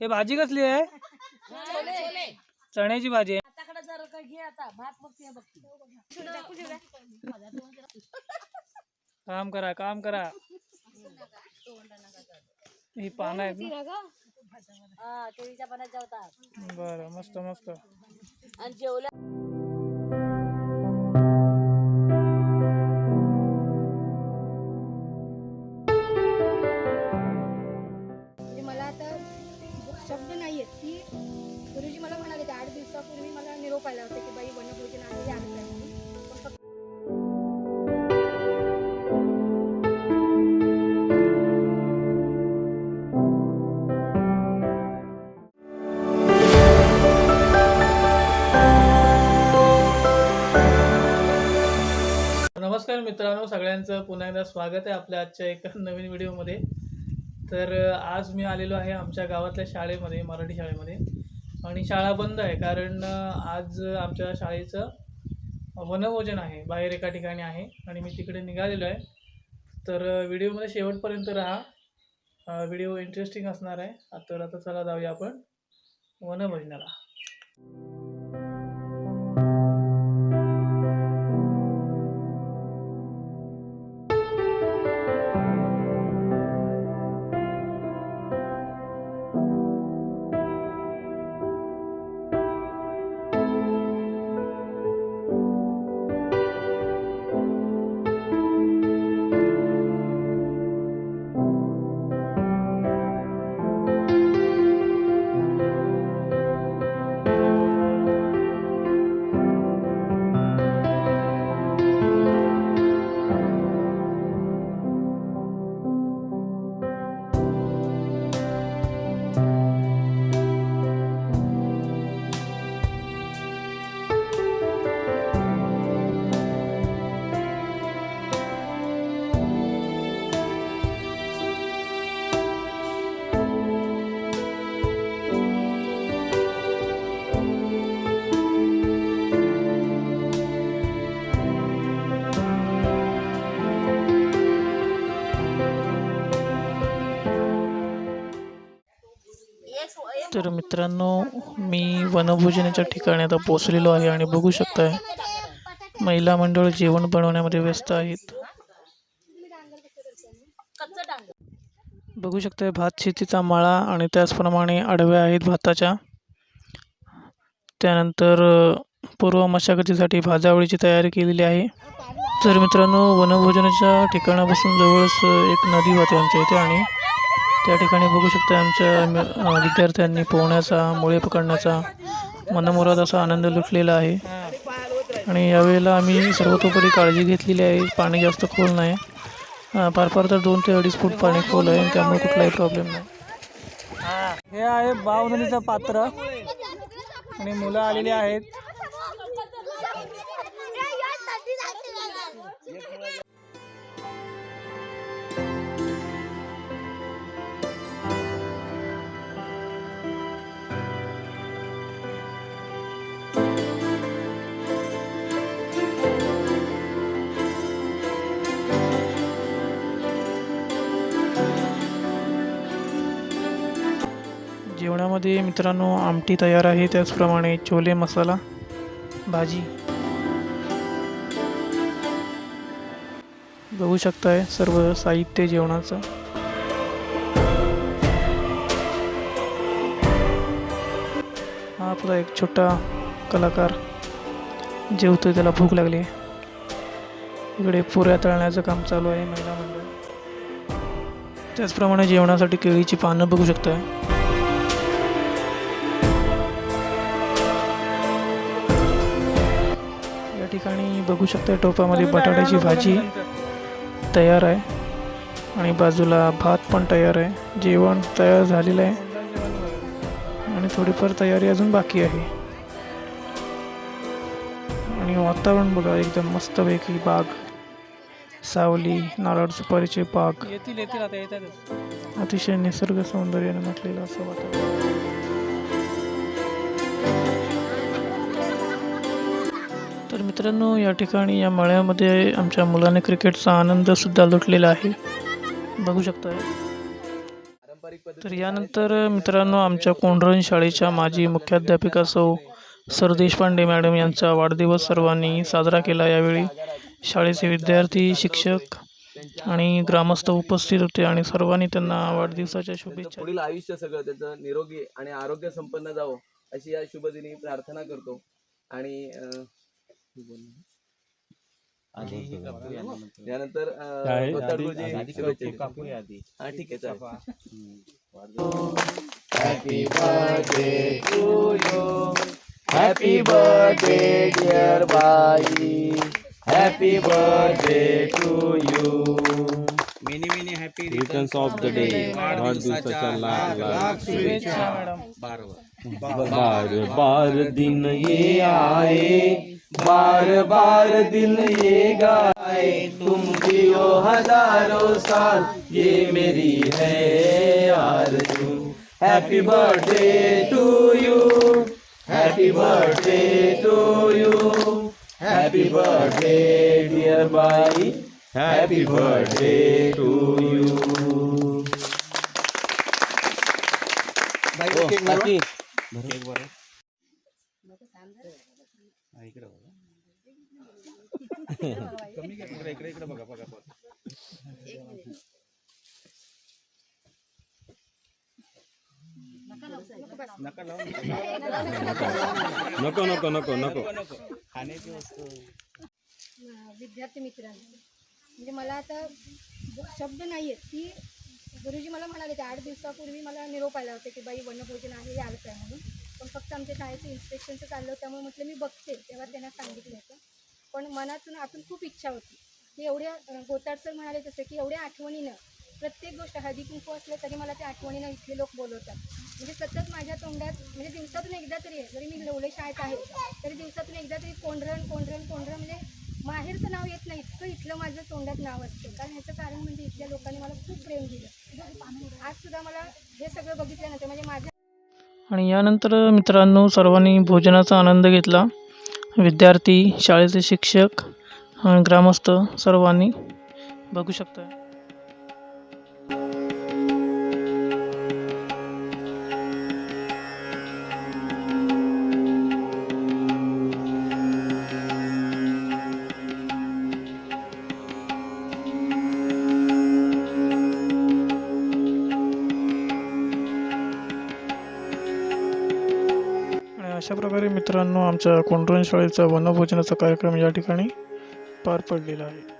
हे भाजी कसली आहे? चण्याची भाजी आहे. काम करा काम करा. ही पानं आहेत ना. जेवतात. बरं मस्त मस्त. आणि जेवल्या आता शब्द नाही आहेत की गुरुजी मला म्हणाले ते आठ दिवसापूर्वी मला निरोप आला होता की बाई वनभोजन आलेली आहे नमस्कार मित्रांनो सगळ्यांचं पुन्हा एकदा स्वागत आहे आपल्या आजच्या एका नवीन व्हिडिओमध्ये. तर आज मी आलेलो आहे आमच्या गावातल्या शाळेमध्ये मराठी शाळेमध्ये. आणि शाळा बंद आहे कारण आज आमच्या शाळेचं वनभोजन आहे. बाहेर एका ठिकाणी आहे आणि मी तिकडे निघालेलो आहे. तर व्हिडिओमध्ये शेवटपर्यंत राहा. व्हिडिओ इंटरेस्टिंग असणार आहे. तर आता चला जाऊया आपण वनभोजनाला. तर मित्रांनो मी वनभोजनाच्या ठिकाणी आता पोचलेलो आहे आणि बघू शकताय महिला मंडळ जेवण बनवण्यामध्ये व्यस्त आहेत. बघू शकताय भात शेतीचा माळा आणि त्याचप्रमाणे आडव्या आहेत भाताच्या. त्यानंतर पूर्व मशागतीसाठी भाजावळीची तयारी केलेली आहे. तर मित्रांनो वनभोजनाच्या ठिकाणापासून जवळच एक नदी होते आमच्या इथे आणि त्या ठिकाणी बघू शकता आमच्या विद्यार्थ्यांनी पोहण्याचा मुळे पकडण्याचा मनमुराद असा आनंद लुटलेला आहे. आणि यावेळेला आम्ही सर्वतोपरी काळजी घेतलेली आहे. पाणी जास्त खोल नाही. फार फार तर दोन ते अडीच फूट पाणी खोल आहे त्यामुळे कुठलाही प्रॉब्लेम नाही. हे आहे बावनलीचं पात्र. आणि मुलं आलेली आहेत. जेवणामध्ये मित्रांनो आमटी तयार आहे त्याचप्रमाणे छोले मसाला भाजी. बघू शकताय सर्व साहित्य जेवणाचं. हा आपला एक छोटा कलाकार जेवतोय त्याला भूक लागली इकडे पुऱ्या तळण्याचं काम चालू आहे महिला मंडळ. त्याचप्रमाणे जेवणासाठी केळीची पानं बघू शकताय. बघू शकता टोपामध्ये बटाट्याची भाजी तयार आहे. आणि बाजूला भात पण तयार आहे. जेवण तयार झालेलं आहे. आणि थोडीफार तयारी अजून बाकी आहे. आणि वातावरण बघा एकदम मस्तपैकी बाग. सावली नारळ सुपारीचे बाग. अतिशय निसर्ग सौंदर्याने म्हटलेलं असं वातावरण. तर मित्रांनो या ठिकाणी या मळ्यामध्ये आमच्या मुलाने क्रिकेटचा आनंद सुद्धा लुटलेला आहे. बघू शकता तर यानंतर मित्रांनो आमच्या कोंढरण शाळेच्या माजी मुख्याध्यापिका सौ सर देशपांडे मॅडम यांचा वाढदिवस सर्वांनी साजरा केला. यावेळी शाळेचे विद्यार्थी शिक्षक आणि ग्रामस्थ उपस्थित होते आणि सर्वांनी त्यांना वाढदिवसाच्या शुभेच्छा पुढील आयुष्य सगळं त्याचं निरोगी आणि आरोग्य संपन्न जावं अशी या शुभदिनी प्रार्थना करतो. आणि यानंतर ठीक आहे happy birthday to you happy birthday dear बाई happy birthday to you many many happy returns of the day वाढदिवसाच्या लाख लाख शुभेच्छा। मॅडम। बार बार दिन ये आए। बार बार दिल ये गाए तुम जियो हज़ारों साल। ये मेरी है आरज़ू। Happy birthday to you happy birthday to you happy birthday dear बाई हैप्पी बर्थडे टू यू नका नको नको नको विद्यार्थी म्हणजे मला आता शब्द नाही आहेत की गुरुजी मला म्हणाले ते आठ दिवसापूर्वी मला निरोप आला होता की बाई वनभोजन आहे आलं आहे म्हणून. पण फक्त आमच्या शाळेचं इन्स्पेक्शनचं चाललं होतं त्यामुळे म्हटलं मी बघते तेव्हा त्यांना सांगितलं होतं. पण मनातून आतून खूप इच्छा होती. की एवढ्या गोताडसर सर म्हणाले तसं की एवढ्या आठवणीनं प्रत्येक गोष्ट हळदी कुंकू असलं तरी मला त्या आठवणीनं इथले लोक बोलवतात. म्हणजे सतत माझ्या तोंडात म्हणजे दिवसातून एकदा तरी आहे जरी मी लवले शाळेत आहे तरी दिवसातून एकदा तरी कोंढरण कोंढरण कोंढरण म्हणजे माहेरचं नाव येत नाही इतकं इथलं माझं तोंडात नाव असतं. कारण ह्याचं कारण म्हणजे इथल्या लोकांनी मला खूप प्रेम दिलं. आज सुद्धा मला हे सगळं बघितल्यानंतर म्हणजे माझ्या आणि यानंतर मित्रांनो सर्वांनी भोजनाचा आनंद घेतला. विद्यार्थी शाळेचे शिक्षक ग्रामस्थ सर्वांनी बघू शकता अशा प्रकारे मित्रांनो आमच्या कोंडरण शाळेचा वनभोजनाचा कार्यक्रम या ठिकाणी पार पडलेला आहे.